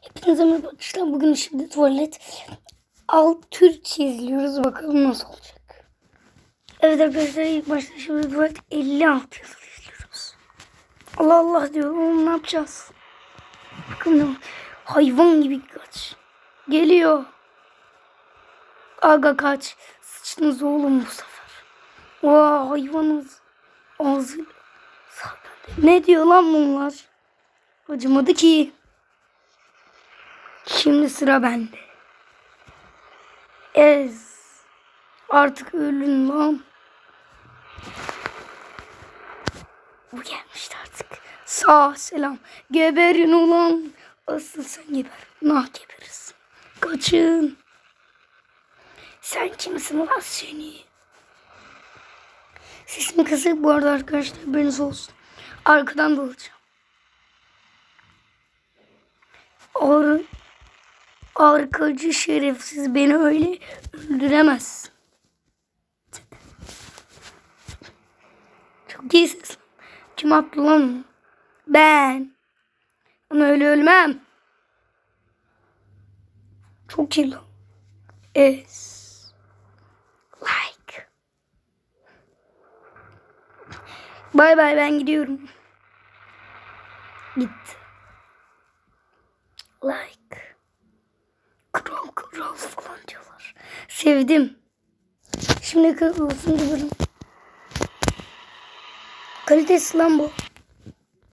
Hepinize merhaba arkadaşlar. Bugün şimdi tuvalet alt tür çiziliyoruz. Bakalım nasıl olacak. Evet arkadaşlar ilk başta şimdi tuvalet 56 çiziliyoruz. Allah Allah diyor. Oğlum ne yapacağız? Bakın hayvan gibi kaç. Geliyor. Aga kaç. Sıçtınız oğlum bu sefer. Vaa hayvanız. Ağzı. Ne diyor lan bunlar? Acımadı ki. Şimdi sıra bende. Ez. Artık ölün lan. Bu gelmişti artık. Sağ selam. Geberin ulan. Asıl sen geber. Nah geberiz. Kaçın. Sen kimsin lan seni? Sesim kısık bu arada arkadaşlar haberiniz olsun. Arkadan dalacağım. Ar arkacı şerefsiz beni öyle öldüremez. Çok iyi ses. Kim attı lan? Ben. Ama öyle ölmem. Çok iyi lan. Es. Like. Bay bay ben gidiyorum. Gitti. Like. Kral falan diyorlar. Sevdim. Şimdi kırılsın bölüm. Kalitesi lan bu.